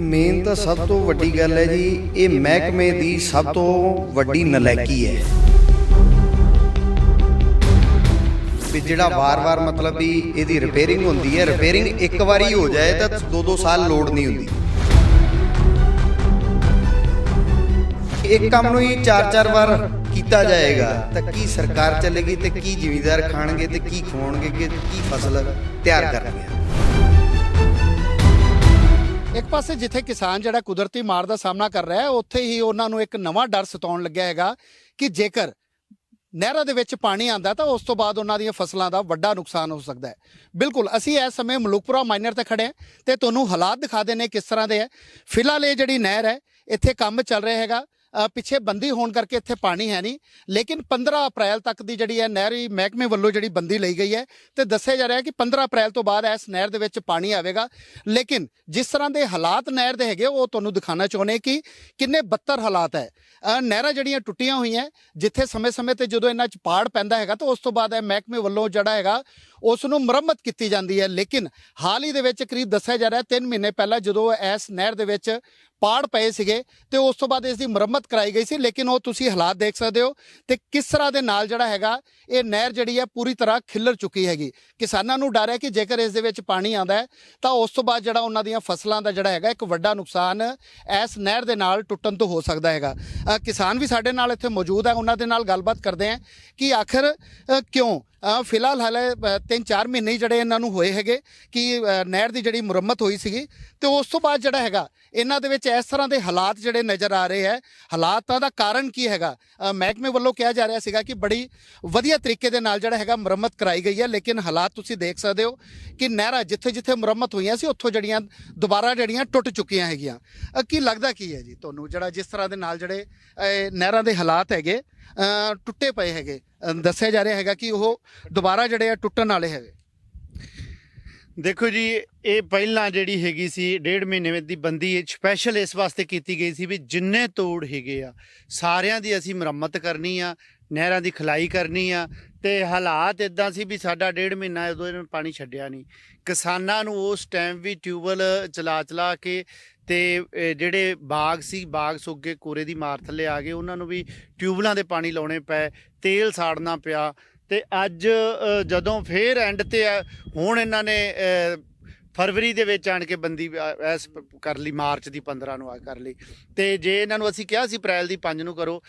Main ਤਾਂ ਸਭ ਤੋਂ ਵੱਡੀ ਗੱਲ ਹੈ ਜੀ, ਇਹ ਮਹਿਕਮੇ ਦੀ ਸਭ ਤੋਂ ਵੱਡੀ ਨਲਾਇਕੀ ਹੈ। ਵੀ ਜਿਹੜਾ ਵਾਰ-ਵਾਰ ਮਤਲਬ ਵੀ ਇਹਦੀ ਰਿਪੇਅਰਿੰਗ ਹੁੰਦੀ ਹੈ ਰਿਪੇਅਰਿੰਗ ਇੱਕ ਵਾਰੀ ਹੋ ਜਾਏ ਤਾਂ 2-2 ਸਾਲ ਲੋਡ ਨਹੀਂ ਹੁੰਦੀ। ਇੱਕ ਕੰਮ ਨੂੰ ਹੀ 4-4 ਵਾਰ ਕੀਤਾ ਜਾਏਗਾ, ਤਾਂ ਕੀ ਸਰਕਾਰ ਚੱਲੇਗੀ ਤੇ ਕੀ ਜ਼ਿਮੀਦਾਰ ਖਾਣਗੇ ਤੇ ਕੀ ਖਵਾਉਣਗੇ, ਕਿ ਕੀ ਫਸਲ ਤਿਆਰ ਕਰਨਗੇ? ਪਾਸੇ ਜਿੱਥੇ ਕਿਸਾਨ ਜਿਹੜਾ ਕੁਦਰਤੀ ਮਾਰ ਦਾ ਸਾਹਮਣਾ ਕਰ ਰਿਹਾ ਹੈ, ਉੱਥੇ ਹੀ ਉਹਨਾਂ ਨੂੰ ਇੱਕ ਨਵਾਂ ਡਰ ਸਤਾਉਣ ਲੱਗਿਆ ਹੈਗਾ ਕਿ ਜੇਕਰ ਨਹਿਰਾਂ ਦੇ ਵਿੱਚ ਪਾਣੀ ਆਂਦਾ ਤਾਂ ਉਸ ਤੋਂ ਬਾਅਦ ਉਹਨਾਂ ਦੀਆਂ ਫਸਲਾਂ ਦਾ ਵੱਡਾ ਨੁਕਸਾਨ ਹੋ ਸਕਦਾ ਹੈ। ਬਿਲਕੁਲ, ਅਸੀਂ ਇਸ ਸਮੇਂ ਮਲੂਕਪੁਰਾ ਮਾਈਨਰ ਤੇ ਖੜੇ ਹਾਂ ਤੇ ਤੁਹਾਨੂੰ ਹਾਲਾਤ ਦਿਖਾ ਦੇਣੇ ਕਿਸ ਤਰ੍ਹਾਂ ਦੇ ਹੈ। ਫਿਲਹਾਲ ਇਹ ਜਿਹੜੀ ਨਹਿਰ ਹੈ, ਇੱਥੇ ਕੰਮ ਚੱਲ ਰਿਹਾ ਹੈਗਾ। ਪਿੱਛੇ ਬੰਦੀ ਹੋਣ ਕਰਕੇ ਇੱਥੇ ਪਾਣੀ ਹੈ ਨਹੀਂ, ਲੇਕਿਨ 15 ਅਪ੍ਰੈਲ ਤੱਕ ਦੀ ਜਿਹੜੀ ਹੈ ਨਹਿਰੀ ਮਹਿਕਮੇ ਵੱਲੋਂ ਜਿਹੜੀ ਬੰਦੀ ਲਈ ਗਈ ਹੈ ਤੇ ਦੱਸਿਆ ਜਾ ਰਿਹਾ ਹੈ ਕਿ 15 ਅਪ੍ਰੈਲ ਤੋਂ ਬਾਅਦ ਇਸ ਨਹਿਰ ਦੇ ਵਿੱਚ ਪਾਣੀ ਆਵੇਗਾ। ਲੇਕਿਨ ਜਿਸ ਤਰ੍ਹਾਂ ਦੇ ਹਾਲਾਤ ਨਹਿਰ ਦੇ ਹੈਗੇ, ਉਹ ਤੁਹਾਨੂੰ ਦਿਖਾਣਾ ਚਾਹੁੰਦੇ ਕਿ ਕਿੰਨੇ ਬੱਤਰ ਹਾਲਾਤ ਹੈ। ਨਹਿਰਾਂ ਜਿਹੜੀਆਂ ਟੁੱਟੀਆਂ ਹੋਈਆਂ, ਜਿੱਥੇ ਸਮੇਂ-ਸਮੇਂ ਤੇ ਜਦੋਂ ਇਹਨਾਂ 'ਚ ਪਾੜ ਪੈਂਦਾ ਹੈਗਾ, ਤਾਂ ਉਸ ਤੋਂ ਬਾਅਦ ਇਹ ਮਹਿਕਮੇ ਵੱਲੋਂ ਜਿਹੜਾ ਹੈਗਾ, ਉਸ ਨੂੰ ਮੁਰੰਮਤ ਕੀਤੀ ਜਾਂਦੀ ਹੈ। ਲੇਕਿਨ ਹਾਲ ਹੀ ਦੇ ਵਿੱਚ ਕਰੀਬ ਦੱਸਿਆ ਜਾ ਰਿਹਾ 3 ਮਹੀਨੇ ਪਹਿਲਾਂ ਜਦੋਂ ਇਸ ਨਹਿਰ ਦੇ ਵਿੱਚ ਪਾੜ ਪਏ ਸੀਗੇ ਤੇ ਉਸ ਤੋਂ ਬਾਅਦ ਇਸ ਦੀ ਮੁਰੰਮਤ ਕਰਾਈ ਗਈ ਸੀ, ਲੇਕਿਨ ਉਹ ਤੁਸੀਂ ਹਾਲਾਤ ਦੇਖ ਸਕਦੇ ਹੋ ਤੇ ਕਿਸ ਤਰ੍ਹਾਂ ਦੇ ਨਾਲ ਜਿਹੜਾ ਹੈਗਾ, ਇਹ ਨਹਿਰ ਜਿਹੜੀ ਹੈ ਪੂਰੀ ਤਰ੍ਹਾਂ ਖਿੱਲਰ ਚੁੱਕੀ ਹੈਗੀ। ਕਿਸਾਨਾਂ ਨੂੰ ਡਰ ਹੈ ਕਿ ਜੇਕਰ ਇਸ ਦੇ ਵਿੱਚ ਪਾਣੀ ਆਂਦਾ ਤਾਂ ਉਸ ਤੋਂ ਬਾਅਦ ਜਿਹੜਾ ਉਹਨਾਂ ਦੀਆਂ ਫਸਲਾਂ ਦਾ ਜਿਹੜਾ ਹੈਗਾ, ਇੱਕ ਵੱਡਾ ਨੁਕਸਾਨ ਇਸ ਨਹਿਰ ਦੇ ਨਾਲ ਟੁੱਟਣ ਤੋਂ ਹੋ ਸਕਦਾ ਹੈਗਾ। ਕਿਸਾਨ ਵੀ ਸਾਡੇ ਨਾਲ ਇੱਥੇ ਮੌਜੂਦ ਹੈ, ਉਹਨਾਂ ਦੇ ਨਾਲ ਗੱਲਬਾਤ ਕਰਦੇ ਹਾਂ ਕਿ ਆਖਰ ਕਿਉਂ? ਫਿਲਹਾਲ ਹਾਲੇ 3-4 ਮਹੀਨੇ ਜਿਹੜੇ ਇਹਨਾਂ ਨੂੰ ਹੋਏ ਹੈਗੇ ਕਿ ਨਹਿਰ ਦੀ ਜਿਹੜੀ ਮੁਰੰਮਤ ਹੋਈ ਸੀਗੀ ਤੇ ਉਸ ਤੋਂ ਬਾਅਦ ਜਿਹੜਾ ਹੈਗਾ, ਇਹਨਾਂ ਦੇ ਵਿੱਚ ਇਸ ਤਰ੍ਹਾਂ ਦੇ ਹਾਲਾਤ ਜਿਹੜੇ ਨਜ਼ਰ ਆ ਰਹੇ ਹੈ ਹਾਲਾਤਾਂ ਦਾ ਕਾਰਨ ਕੀ ਹੈਗਾ? ਮਹਿਕਮੇ ਵੱਲੋਂ ਕਿਹਾ ਜਾ ਰਿਹਾ ਸੀਗਾ ਕਿ ਬੜੀ ਵਧੀਆ ਤਰੀਕੇ ਦੇ ਨਾਲ ਜਿਹੜਾ ਹੈਗਾ ਮੁਰੰਮਤ ਕਰਾਈ ਗਈ ਹੈ ਲੇਕਿਨ ਹਾਲਾਤ ਤੁਸੀਂ ਦੇਖ ਸਕਦੇ ਹੋ ਕਿ ਨਹਿਰਾਂ ਜਿੱਥੇ ਜਿੱਥੇ ਮੁਰੰਮਤ ਹੋਈਆਂ ਸੀ ਉੱਥੋਂ ਜਿਹੜੀਆਂ ਦੁਬਾਰਾ ਜਿਹੜੀਆਂ ਟੁੱਟ ਚੁੱਕੀਆਂ ਹੈਗੀਆਂ। ਕੀ ਲੱਗਦਾ ਕੀ ਹੈ ਜੀ ਤੁਹਾਨੂੰ ਜਿਹੜਾ ਜਿਸ ਤਰ੍ਹਾਂ ਦੇ ਨਾਲ ਜਿਹੜੇ ਅ, ਨਹਿਰਾਂ ਦੇ ਹਾਲਾਤ ਹੈਗੇ ਟੁੱਟੇ ਪਏ ਹੈਗੇ ਦੱਸਿਆ ਜਾ ਰਿਹਾ ਹੈਗਾ ਕਿ ਉਹ ਦੁਬਾਰਾ ਜਿਹੜੇ ਆ ਟੁੱਟਣ ਵਾਲੇ ਹੈਗੇ। ਦੇਖੋ ਜੀ, ਇਹ ਪਹਿਲਾਂ ਜਿਹੜੀ ਹੈਗੀ ਸੀ, ਡੇਢ ਮਹੀਨੇ ਦੀ ਬੰਦੀ ਸਪੈਸ਼ਲ ਇਸ ਵਾਸਤੇ ਕੀਤੀ ਗਈ ਸੀ ਵੀ ਜਿੰਨੇ ਤੋੜ ਹੈਗੇ ਆ, ਸਾਰਿਆਂ ਦੀ ਅਸੀਂ ਮੁਰੰਮਤ ਕਰਨੀ ਆ, ਨਹਿਰਾਂ ਦੀ ਖਲਾਈ ਕਰਨੀ ਆ, ਤੇ ਹਾਲਾਤ ਇਦਾਂ ਸੀ ਵੀ ਸਾਡਾ ਡੇਢ ਮਹੀਨਾ ਉਦੋਂ ਇਹਨਾਂ ਪਾਣੀ ਛੱਡਿਆ ਨਹੀਂ। ਕਿਸਾਨਾਂ ਨੂੰ ਉਸ ਟਾਈਮ ਵੀ ਟਿਊਬਲ ਚਲਾ ਚਲਾ ਕੇ ਤੇ ਜਿਹੜੇ ਬਾਗ ਸੀ, ਬਾਗ ਸੁੱਕ ਕੇ ਕੋਰੇ ਦੀ ਮਾਰ ਥੱਲੇ ਆ ਗਏ ਉਹਨਾਂ ਨੂੰ ਵੀ ਟਿਊਬਲਾਂ ਦੇ ਪਾਣੀ ਲਾਉਣੇ ਪਏ, ਤੇਲ ਸਾੜਨਾ ਪਿਆ ਤੇ ਅੱਜ ਜਦੋਂ ਫੇਰ ਐਂਡ ਤੇ ਆ, ਹੁਣ ਇਹਨਾਂ ਨੇ ਫਰਵਰੀ ਦੇ ਵਿੱਚ ਆਣ ਕੇ ਬੰਦੀ ਅ, ਐਸ ਕਰ ਲਈ ਮਾਰਚ ਦੀ 15 ਨੂੰ ਆ ਕਰ ਲਈ। ਤੇ ਜੇ ਇਹਨਾਂ ਨੂੰ ਅਸੀਂ ਕਿਹਾ ਸੀ ਅਪ੍ਰੈਲ ਦੀ 5 ਨੂੰ ਕਰੋ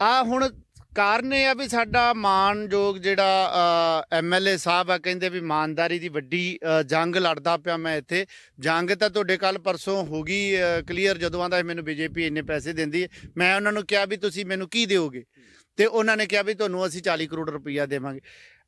ਆ ਹੁਣ ਕਾਰਨ ਇਹ ਆ ਵੀ ਸਾਡਾ ਮਾਨਯੋਗ ਜਿਹੜਾ ਐਮਐਲਏ ਸਾਹਿਬ ਆ ਕਹਿੰਦੇ ਵੀ ਇਮਾਨਦਾਰੀ ਦੀ ਵੱਡੀ ਜੰਗ ਲੜਦਾ ਪਿਆ ਮੈਂ ਇੱਥੇ। ਜੰਗ ਤਾਂ ਤੁਹਾਡੇ ਕੱਲ ਪਰਸੋਂ ਹੋ ਗਈ ਕਲੀਅਰ ਜਦੋਂ ਆਂਦਾ ਮੈਨੂੰ ਬੀਜੇਪੀ ਇੰਨੇ ਪੈਸੇ ਦਿੰਦੀ ਹੈ। ਮੈਂ ਉਹਨਾਂ ਨੂੰ ਕਿਹਾ ਵੀ ਤੁਸੀਂ ਮੈਨੂੰ ਕੀ ਦਿਓਗੇ? ਤੇ ਉਹਨਾਂ ਨੇ ਕਿਹਾ ਵੀ ਤੁਹਾਨੂੰ ਅਸੀਂ 40 ਕਰੋੜ ਰੁਪਈਆ ਦੇਵਾਂਗੇ।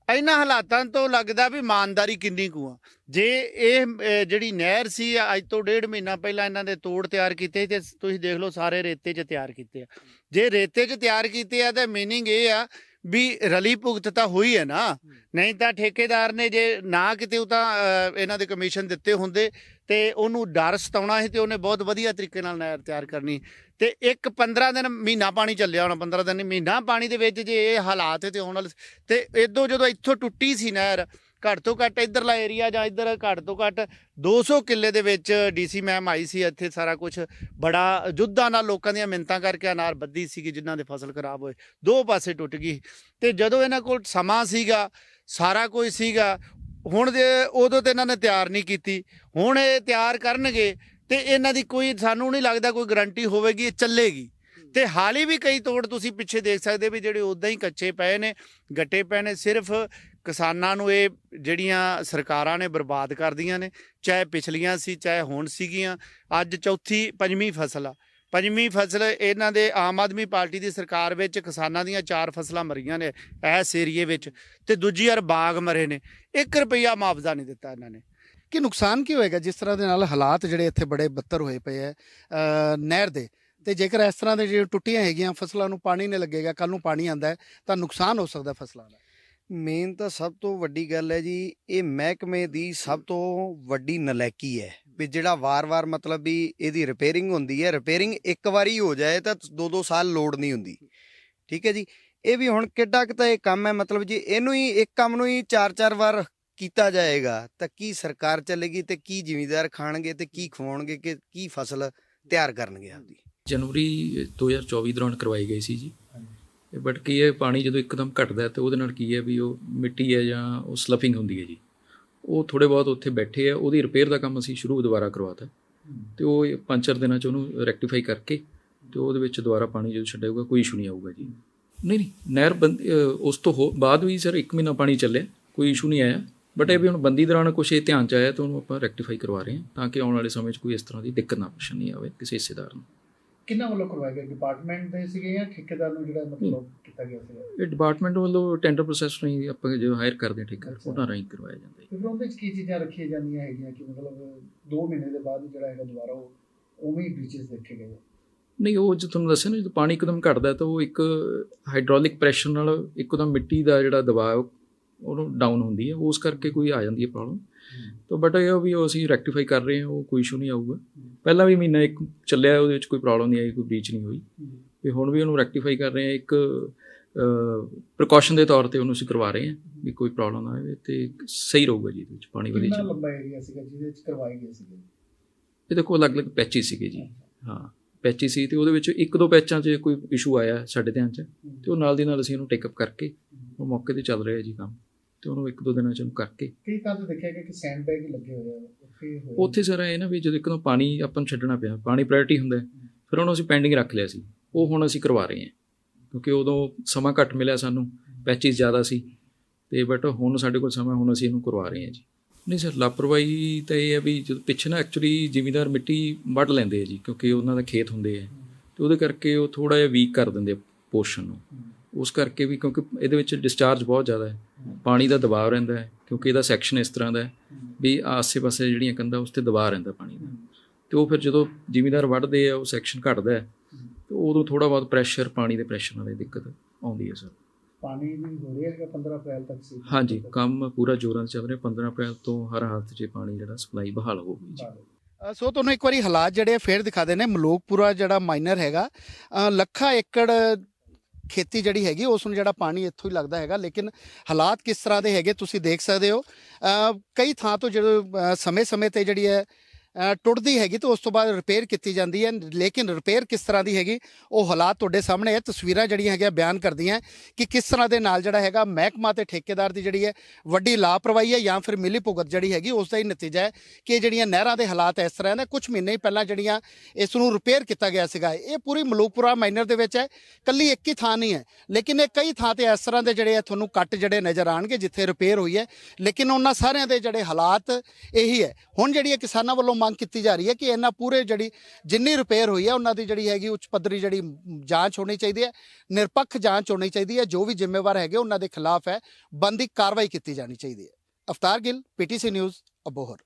ਇਹਨਾਂ ਹਾਲਾਤਾਂ ਤੋਂ ਲੱਗਦਾ ਵੀ ਇਮਾਨਦਾਰੀ ਕਿੰਨੀ ਕੁ ਆ। ਜੇ ਇਹ ਜਿਹੜੀ ਨਹਿਰ ਸੀ, ਅੱਜ ਤੋਂ ਡੇਢ ਮਹੀਨਾ ਪਹਿਲਾਂ ਇਹਨਾਂ ਦੇ ਤੋੜ ਤਿਆਰ ਕੀਤੇ ਤੇ ਤੁਸੀਂ ਦੇਖ ਲਓ ਸਾਰੇ ਰੇਤੇ 'ਚ ਤਿਆਰ ਕੀਤੇ ਆ। ਜੇ ਰੇਤੇ 'ਚ ਤਿਆਰ ਕੀਤੇ ਆ ਤਾਂ ਮੀਨਿੰਗ ਇਹ ਆ ਵੀ ਰਲੀ ਭੁਗਤ ਤਾਂ ਹੋਈ ਹੈ ਨਾ। ਨਹੀਂ ਤਾਂ ਠੇਕੇਦਾਰ ਨੇ ਜੇ ਨਾ ਕਿਤੇ ਉਹ ਤਾਂ ਇਹਨਾਂ ਦੇ ਕਮਿਸ਼ਨ ਦਿੱਤੇ ਹੁੰਦੇ ਤੇ ਉਹਨੂੰ ਡਰ ਸਤਾਉਣਾ ਸੀ ਤੇ ਉਹਨੇ ਬਹੁਤ ਵਧੀਆ ਤਰੀਕੇ ਨਾਲ ਨਹਿਰ ਤਿਆਰ ਕਰਨੀ। ਤੇ ਇੱਕ 15 ਦਿਨ ਮਹੀਨਾ ਪਾਣੀ ਚੱਲਿਆ ਹੋਣਾ 15 ਦਿਨ ਮਹੀਨਾ ਪਾਣੀ ਦੇ ਵਿੱਚ ਜੇ ਇਹ ਹਾਲਾਤ ਤੇ ਆਉਣ ਵਾਲੇ ਤੇ ਇਦੋਂ ਜਦੋਂ ਇੱਥੋਂ ਟੁੱਟੀ ਸੀ ਨਹਿਰ, ਘੱਟ ਤੋਂ ਘੱਟ ਇਧਰਲਾ ਏਰੀਆ ਜਾਂ ਇਧਰ ਘੱਟ ਤੋਂ ਘੱਟ 200 ਕਿੱਲੇ ਦੇ ਵਿੱਚ ਡੀਸੀ ਮੈਮ ਆਈ ਸੀ ਇੱਥੇ ਸਾਰਾ ਕੁਝ ਬੜਾ ਜੁੱਧਾਂ ਨਾਲ ਲੋਕਾਂ ਦੀਆਂ ਮਿੰਤਾਂ ਕਰਕੇ ਅਨਾਰ ਬੱਦੀ ਸੀਗੀ ਜਿਨ੍ਹਾਂ ਦੇ ਫਸਲ ਖਰਾਬ ਹੋਏ, ਦੋ ਪਾਸੇ ਟੁੱਟ ਗਈ। ਤੇ ਜਦੋਂ ਇਹਨਾਂ ਕੋਲ ਸਮਾਂ ਸੀਗਾ, ਸਾਰਾ ਕੁਝ ਸੀਗਾ, ਹੁਣ ਜੇ ਉਦੋਂ ਤੇ ਇਹਨਾਂ ਨੇ ਤਿਆਰ ਨਹੀਂ ਕੀਤੀ, ਹੁਣ ਇਹ ਤਿਆਰ ਕਰਨਗੇ ਤੇ ਇਹਨਾਂ ਦੀ ਕੋਈ, ਸਾਨੂੰ ਨਹੀਂ ਲੱਗਦਾ ਕੋਈ ਗਾਰੰਟੀ ਹੋਵੇਗੀ, ਇਹ ਚੱਲੇਗੀ। ਤੇ ਹਾਲੀ ਵੀ ਕਈ ਤੋੜ ਤੁਸੀਂ ਪਿੱਛੇ ਦੇਖ ਸਕਦੇ ਵੀ ਜਿਹੜੇ ਉਦਾਂ ਹੀ ਕੱਚੇ ਪਏ ਨੇ, ਗੱਟੇ ਪਏ ਨੇ, ਸਿਰਫ ਕਿਸਾਨਾਂ ਨੂੰ ਇਹ ਜਿਹੜੀਆਂ ਸਰਕਾਰਾਂ ਨੇ ਬਰਬਾਦ ਕਰਦੀਆਂ ਨੇ, ਚਾਹੇ ਪਿਛਲੀਆਂ ਸੀ, ਚਾਹੇ ਹੁਣ ਸੀਗੀਆਂ, ਅੱਜ ਚੌਥੀ, ਪੰਜਵੀਂ ਫਸਲ ਆ। ਪੰਜਵੀਂ ਫਸਲ ਇਹਨਾਂ ਦੇ ਆਮ ਆਦਮੀ ਪਾਰਟੀ ਦੀ ਸਰਕਾਰ ਵਿੱਚ ਕਿਸਾਨਾਂ ਦੀਆਂ ਚਾਰ ਫਸਲਾਂ ਮਰੀਆਂ ਨੇ, ਇਸ ਏਰੀਏ ਵਿੱਚ। ਤੇ ਦੂਜੀ ਵਾਰ ਬਾਗ ਮਰੇ ਨੇ। 1 ਰੁਪਈਆ ਮੁਆਵਜ਼ਾ ਨਹੀਂ ਦਿੱਤਾ ਇਹਨਾਂ ਨੇ। ਕਿ ਨੁਕਸਾਨ ਕੀ ਹੋਏਗਾ ਜਿਸ ਤਰ੍ਹਾਂ ਦੇ ਨਾਲ ਹਾਲਾਤ ਜਿਹੜੇ ਇੱਥੇ ਬੜੇ ਬੱਤਰ ਹੋਏ ਪਏ ਹੈ ਨਹਿਰ ਦੇ? ਤੇ ਜੇਕਰ ਇਸ ਤਰ੍ਹਾਂ ਦੇ ਜਿਹੜੇ ਟੁੱਟੀਆਂ ਹੈਗੀਆਂ, ਫਸਲਾਂ ਨੂੰ ਪਾਣੀ ਨਹੀਂ ਲੱਗੇਗਾ ਕੱਲ ਨੂੰ ਪਾਣੀ ਆਂਦਾ ਤਾਂ ਨੁਕਸਾਨ ਹੋ ਸਕਦਾ ਫਸਲਾਂ ਦਾ? ਮੇਨ ਤਾਂ ਸਭ ਤੋਂ ਵੱਡੀ ਗੱਲ ਹੈ ਜੀ, ਇਹ ਮਹਿਕਮੇ ਦੀ ਸਭ ਤੋਂ ਵੱਡੀ ਨਲੈਕੀ ਹੈ ਵੀ ਜਿਹੜਾ ਵਾਰ-ਵਾਰ ਮਤਲਬ ਵੀ ਇਹਦੀ ਰਿਪੇਅਰਿੰਗ ਹੁੰਦੀ ਹੈ ਰਿਪੇਅਰਿੰਗ ਇੱਕ ਵਾਰੀ ਹੋ ਜਾਏ ਤਾਂ 2-2 ਸਾਲ ਲੋਡ ਨਹੀਂ ਹੁੰਦੀ। ਠੀਕ ਹੈ ਜੀ? ਇਹ ਵੀ ਹੁਣ ਕਿੱਡਾ ਕੁ ਤਾਂ ਇਹ ਕੰਮ ਹੈ, ਮਤਲਬ ਜੀ ਇਹਨੂੰ ਹੀ, ਇੱਕ ਕੰਮ ਨੂੰ ਹੀ 4-4 ਵਾਰ ਕੀਤਾ ਜਾਏਗਾ ਤਾਂ ਕੀ ਸਰਕਾਰ ਚੱਲੇਗੀ ਤੇ ਕੀ ਜ਼ਿਮੀਂਦਾਰ ਖਾਣਗੇ ਤੇ ਕੀ ਖਵਾਉਣਗੇ ਕਿ ਕੀ ਫਸਲ ਤਿਆਰ ਕਰਨਗੇ ਆਪਦੀ? ਜਨਵਰੀ 2024 ਦੌਰਾਨ ਕਰਵਾਈ ਗਈ ਸੀ ਜੀ। ਬਟ ਕੀ ਹੈ ਪਾਣੀ ਜਦੋਂ ਇੱਕਦਮ ਘਟਦਾ ਹੈ ਤੇ ਉਹਦੇ ਨਾਲ ਕੀ ਹੈ ਵੀ ਉਹ ਮਿੱਟੀ ਹੈ ਜਾਂ ਉਹ ਸਲਫਿੰਗ ਹੁੰਦੀ ਹੈ ਜੀ। ਉਹ ਥੋੜੇ ਬਹੁਤ ਉੱਥੇ ਬੈਠੇ ਆ ਉਹਦੀ ਰਿਪੇਅਰ ਦਾ ਕੰਮ ਅਸੀਂ ਸ਼ੁਰੂ ਦੁਬਾਰਾ ਕਰਵਾਤਾ। ਤੇ ਉਹ ਇਹ ਪੰਜ ਚਾਰ ਦਿਨਾਂ ਚ ਉਹਨੂੰ ਰੈਕਟੀਫਾਈ ਕਰਕੇ ਤੇ ਉਹਦੇ ਵਿੱਚ ਦੁਬਾਰਾ ਪਾਣੀ ਜਦੋਂ ਛੱਡੇਗਾ ਕੋਈ ਇਸ਼ੂ ਨਹੀਂ ਆਊਗਾ ਜੀ। ਨਹੀਂ ਨਹੀਂ ਨਹਿਰ ਉਸ ਤੋਂ ਬਾਅਦ ਵੀ ਸਰ 1 ਮਹੀਨਾ ਪਾਣੀ ਚੱਲਿਆ ਕੋਈ ਇਸ਼ੂ ਨਹੀਂ ਆਇਆ। ਬਟ ਇਹ ਵੀ ਹੁਣ ਬੰਦੀ ਦੌਰਾਨ ਕੁਛ ਇਹ ਧਿਆਨ ਚ ਆਇਆ ਤਾਂ ਉਹਨੂੰ ਆਪਾਂ ਰੈਕਟੀਫਾਈ ਕਰਵਾ ਰਹੇ ਹਾਂ ਤਾਂ ਕਿ ਆਉਣ ਵਾਲੇ ਸਮੇਂ 'ਚ ਕੋਈ ਇਸ ਤਰ੍ਹਾਂ ਦੀ ਦਿੱਕਤ ਨਾ ਪਰੇਸ਼ਾਨੀ ਆਵੇ ਕਿਸੇ ਹਿੱਸੇਦਾਰ ਨੂੰ। ਕਿੰਨਾ ਵੱਲੋਂ ਕਰਵਾਇਆ ਗਿਆ ਡਿਪਾਰਟਮੈਂਟ ਦੇ ਸੀਗੇ ਜਾਂ ਠੇਕੇਦਾਰ ਨੂੰ ਜਿਹੜਾ ਮਤਲਬ ਕੀਤਾ ਗਿਆ ਸੀਗਾ? ਇਹ ਡਿਪਾਰਟਮੈਂਟ ਵੱਲੋਂ ਟੈਂਡਰ ਪ੍ਰੋਸੈਸ ਨਹੀਂ ਆਪਾਂ ਜੋ ਹਾਇਰ ਕਰਦੇ ਹਾਂ ਠੇਕਾ ਅੱਛਾ। ਉਹਨਾਂ ਰਾਹੀਂ ਕਰਵਾਇਆ ਜਾਂਦਾ ਹੈ। ਫਿਰ ਉਹਦੇ ਵਿੱਚ ਕੀ ਚੀਜ਼ਾਂ ਰੱਖੀਆਂ ਜਾਂਦੀਆਂ ਹੈਗੀਆਂ ਕਿ ਮਤਲਬ 2 ਮਹੀਨੇ ਦੇ ਬਾਅਦ ਜਿਹੜਾ ਹੈਗਾ ਦੁਬਾਰਾ ਉਹ ਉਵੇਂ ਹੀ ਬ੍ਰੀਚਸ ਦੇਖੇ ਗਏ? ਨਹੀਂ ਉਹ ਜੋ ਤੁਹਾਨੂੰ ਦੱਸਿਆ ਨਾ ਜਦੋਂ ਪਾਣੀ ਇੱਕਦਮ ਘਟਦਾ ਤਾਂ ਉਹ ਇੱਕ ਹਾਈਡ੍ਰੋਲਿਕ ਪ੍ਰੈਸ਼ਰ ਨਾਲ ਇੱਕਦਮ ਮਿੱਟੀ ਦਾ ਜਿਹੜਾ ਦਬਾਅ ਉਹ- ਉਹਨੂੰ ਡਾਊਨ ਹੁੰਦੀ ਹੈ ਉਸ ਕਰਕੇ ਕੋਈ ਆ ਜਾਂਦੀ ਹੈ ਪ੍ਰੋਬਲਮ ਤਾਂ ਬਟ ਇਹ ਵੀ ਉਹ ਅਸੀਂ ਰੈਕਟੀਫਾਈ ਕਰ ਰਹੇ ਹਾਂ ਉਹ ਕੋਈ ਇਸ਼ੂ ਨਹੀਂ ਆਊਗਾ। ਪਹਿਲਾਂ ਵੀ ਮਹੀਨਾ ਇੱਕ ਚੱਲਿਆ ਉਹਦੇ ਵਿੱਚ ਕੋਈ ਪ੍ਰੋਬਲਮ ਨਹੀਂ ਆਈ ਕੋਈ ਬ੍ਰੀਚ ਨਹੀਂ ਹੋਈ। ਤੇ ਹੁਣ ਵੀ ਉਹਨੂੰ ਰੈਕਟੀਫਾਈ ਕਰ ਰਹੇ ਹਾਂ ਇੱਕ ਪ੍ਰੀਕਾਸ਼ਨ ਦੇ ਤੌਰ ਤੇ ਉਹਨੂੰ ਅਸੀਂ ਕਰਵਾ ਰਹੇ ਹਾਂ ਵੀ ਕੋਈ ਪ੍ਰੋਬਲਮ ਨਾ ਆਵੇ ਤੇ ਸਹੀ ਰਹੂਗਾ ਜੀ ਇਹਦੇ ਵਿੱਚ ਪਾਣੀ ਕਿੰਨਾ ਚੱਲੇਗਾ ਲੰਬਾ ਏਰੀਆ ਸੀਗਾ ਜਿਹਦੇ ਵਿੱਚ ਕਰਵਾਏ ਗਏ ਸੀਗੇ? ਇਹਦੇ ਕੋਲ ਅਲੱਗ-ਅਲੱਗ ਪੈਚੀ ਸੀਗੇ ਜੀ। ਹਾਂ ਪੈਚੀ ਸੀ ਤੇ ਉਹਦੇ ਵਿੱਚ ਇੱਕ ਦੋ ਪੈਚਾਂ 'ਚ ਕੋਈ ਇਸ਼ੂ ਆਇਆ ਸਾਡੇ ਧਿਆਨ 'ਚ ਤੇ ਉਹ ਨਾਲ ਦੀ ਨਾਲ ਅਸੀਂ ਉਹਨੂੰ ਟੇਕ ਅਪ ਕਰਕੇ ਉਹ ਮੌਕੇ ਤੇ ਚੱਲ ਰਿਹਾ ਜੀ ਕੰਮ। ਤੇ ਉਹਨੂੰ ਇੱਕ ਦੋ ਦਿਨਾਂ 'ਚ ਉਹਨੂੰ ਕਰਕੇ। ਕਈ ਤੇ ਦੇਖਿਆ ਗਿਆ ਕਿ ਸੈਂਡ ਬੈਗ ਹੀ ਲੱਗੇ ਹੋਏ ਆ? ਉੱਥੇ ਹੋਏ ਉੱਥੇ ਸਰ ਇਹ ਨਾ ਵੀ ਜਦੋਂ ਇੱਕਦਮ ਪਾਣੀ ਆਪਾਂ ਨੂੰ ਛੱਡਣਾ ਪਿਆ ਪਾਣੀ ਪ੍ਰਾਇੋਰਟੀ ਹੁੰਦਾ ਫਿਰ ਉਹਨੂੰ ਅਸੀਂ ਪੈਂਡਿੰਗ ਰੱਖ ਲਿਆ ਸੀ। ਉਹ ਹੁਣ ਅਸੀਂ ਕਰਵਾ ਰਹੇ ਹਾਂ। ਕਿਉਂਕਿ ਉਦੋਂ ਸਮਾਂ ਘੱਟ ਮਿਲਿਆ ਸਾਨੂੰ ਪੈਚਿਸ ਜ਼ਿਆਦਾ ਸੀ। ਤੇ ਬਟ ਹੁਣ ਸਾਡੇ ਕੋਲ ਸਮਾਂ ਹੁਣ ਅਸੀਂ ਇਹਨੂੰ ਕਰਵਾ ਰਹੇ ਹਾਂ ਜੀ। ਨਹੀਂ ਸਰ ਲਾਪਰਵਾਹੀ ਤਾਂ ਇਹ ਹੈ ਵੀ ਜਦੋਂ ਪਿੱਛੇ ਨਾ ਐਕਚੁਅਲੀ ਜ਼ਿਮੀਂਦਾਰ ਮਿੱਟੀ ਵੱਢ ਲੈਂਦੇ ਆ ਜੀ ਕਿਉਂਕਿ ਉਹਨਾਂ ਦਾ ਖੇਤ ਹੁੰਦੇ ਆ। ਤੇ ਉਹਦੇ ਕਰਕੇ ਉਹ ਥੋੜਾ ਜਿਹਾ ਵੀਕ ਕਰ ਦਿੰਦੇ ਆ ਪੋਰਸ਼ਨ ਨੂੰ। ਉਸ ਕਰਕੇ ਵੀ ਕਿਉਂਕਿ ਇਹਦੇ ਵਿੱਚ ਡਿਸਚਾਰਜ ਬਹੁਤ ਜ਼ਿਆਦਾ ਹੈ। ਪਾਣੀ ਦਾ ਦਬਾਅ ਰਹਿੰਦਾ ਹੈ ਕਿਉਂਕਿ ਇਹਦਾ ਸੈਕਸ਼ਨ ਇਸ ਤਰ੍ਹਾਂ ਦਾ ਹੈ ਵੀ ਆਸੇ-ਪਾਸੇ ਜਿਹੜੀਆਂ ਕੰਧਾਂ ਉਸ ਤੇ ਦਬਾਅ ਰਹਿੰਦਾ ਪਾਣੀ ਦਾ। ਤੇ ਉਹ ਫਿਰ ਜਦੋਂ ਜ਼ਿਮੀਂਦਾਰ ਵੱਢਦੇ ਆ ਉਹ ਸੈਕਸ਼ਨ ਘਟਦਾ ਹੈ ਤੇ ਉਦੋਂ ਥੋੜਾ ਬਹੁਤ ਪ੍ਰੈਸ਼ਰ ਪਾਣੀ ਦੇ ਪ੍ਰੈਸ਼ਰ ਨਾਲ ਇਹ ਦਿੱਕਤ ਆਉਂਦੀ ਹੈ ਸਰ। ਪਾਣੀ ਵੀ ਹੋ ਰਿਹਾ ਹੈਗਾ 15 ਅਪ੍ਰੈਲ ਤੱਕ ਸੀ? ਹਾਂਜੀ ਕੰਮ ਪੂਰਾ ਜੋਰਾਂ 'ਚ ਚੱਲ ਰਿਹਾ। 15 ਅਪ੍ਰੈਲ ਤੋਂ ਹਰ ਹਾਲਤ 'ਚ ਪਾਣੀ ਜਿਹੜਾ ਸਪਲਾਈ ਬਹਾਲ ਹੋਊਗੀ ਜੀ। ਸੋ ਤੁਹਾਨੂੰ ਇੱਕ ਵਾਰੀ ਹਾਲਾਤ ਜਿਹੜੇ ਆ ਫੇਰ ਦਿਖਾ ਦੇਣੇ ਮਲੋਕਪੁਰਾ ਜਿਹੜਾ ਮਾਈਨਰ ਹੈਗਾ ਲੱਖਾਂ ਏਕੜ ਖੇਤੀ ਜਿਹੜੀ ਹੈਗੀ ਉਸ ਨੂੰ ਜਿਹੜਾ ਪਾਣੀ ਇੱਥੋਂ ਹੀ ਲੱਗਦਾ ਹੈਗਾ। ਲੇਕਿਨ ਹਾਲਾਤ ਕਿਸ ਤਰ੍ਹਾਂ ਦੇ ਹੈਗੇ, ਤੁਸੀਂ ਦੇਖ ਸਕਦੇ ਹੋ। ਕਈ ਥਾਂ ਤੋਂ ਜਦੋਂ ਸਮੇਂ-ਸਮੇਂ ਤੇ ਜਿਹੜੀ ਹੈ ਟੁੱਟਦੀ ਹੈਗੀ ਤੇ ਉਸ ਤੋਂ ਬਾਅਦ ਰਿਪੇਅਰ ਕੀਤੀ ਜਾਂਦੀ ਹੈ। ਲੇਕਿਨ ਰਿਪੇਅਰ ਕਿਸ ਤਰ੍ਹਾਂ ਦੀ ਹੈਗੀ, ਉਹ ਹਾਲਾਤ ਤੁਹਾਡੇ ਸਾਹਮਣੇ ਹੈ। ਤਸਵੀਰਾਂ ਜਿਹੜੀਆਂ ਹੈਗੀਆਂ ਬਿਆਨ ਕਰਦੀਆਂ ਕਿ ਕਿਸ ਤਰ੍ਹਾਂ ਦੇ ਨਾਲ ਜਿਹੜਾ ਹੈਗਾ ਮਹਿਕਮਾ ਤੇ ਠੇਕੇਦਾਰ ਦੀ ਜਿਹੜੀ ਹੈ ਵੱਡੀ ਲਾਪਰਵਾਹੀ ਹੈ ਜਾਂ ਫਿਰ ਮਿਲੀ ਭੁਗਤ ਜਿਹੜੀ ਹੈਗੀ, ਉਸ ਦਾ ਹੀ ਨਤੀਜਾ ਹੈ ਕਿ ਜਿਹੜੀਆਂ ਨਹਿਰਾਂ ਦੇ ਹਾਲਾਤ ਇਸ ਤਰ੍ਹਾਂ ਦੇ ਕੁਝ ਮਹੀਨੇ ਹੀ ਪਹਿਲਾਂ ਜਿਹੜੀਆਂ ਇਸ ਨੂੰ ਰਿਪੇਅਰ ਕੀਤਾ ਗਿਆ ਸੀਗਾ। ਇਹ ਪੂਰੀ ਮਲੂਕਪੁਰਾ ਮਾਈਨਰ ਦੇ ਵਿੱਚ ਹੈ ਕੱਲੀ ਇੱਕ ਹੀ ਥਾਂ ਨਹੀਂ ਹੈ। ਲੇਕਿਨ ਇਹ ਕਈ ਥਾਂ ਤੇ ਇਸ ਤਰ੍ਹਾਂ ਦੇ ਜਿਹੜੇ ਆ ਤੁਹਾਨੂੰ ਕੱਟ ਜਿਹੜੇ ਨਜ਼ਰ ਆਣਗੇ ਜਿੱਥੇ ਰਿਪੇਅਰ ਹੋਈ ਹੈ। ਲੇਕਿਨ ਉਹਨਾਂ ਸਾਰਿਆਂ ਦੇ ਜਿਹੜੇ ਹਾਲਾਤ ਇਹੀ ਹੈ। ਹੁਣ ਜਿਹੜੀ ਇਹ ਕਿਸਾਨਾਂ ਵੱਲੋਂ ਮੰਗ ਕੀਤੀ ਜਾ ਰਹੀ ਹੈ ਕਿ ਇਹਨਾਂ ਪੂਰੇ ਜਿਹੜੀ ਜਿੰਨੀ ਰਿਪੇਅਰ ਹੋਈ ਹੈ, ਉਹਨਾਂ ਦੀ ਜਿਹੜੀ ਹੈਗੀ ਉੱਚ ਪੱਧਰੀ ਜਿਹੜੀ ਜਾਂਚ ਹੋਣੀ ਚਾਹੀਦੀ ਹੈ, ਨਿਰਪੱਖ ਜਾਂਚ ਹੋਣੀ ਚਾਹੀਦੀ ਹੈ, ਜੋ ਵੀ ਜ਼ਿੰਮੇਵਾਰ ਹੈਗੇ ਉਹਨਾਂ ਦੇ ਖਿਲਾਫ ਹੈ, ਬੰਦੀ ਕਾਰਵਾਈ ਕੀਤੀ ਜਾਣੀ ਚਾਹੀਦੀ ਹੈ। Aftar Gill PTC news Abohar.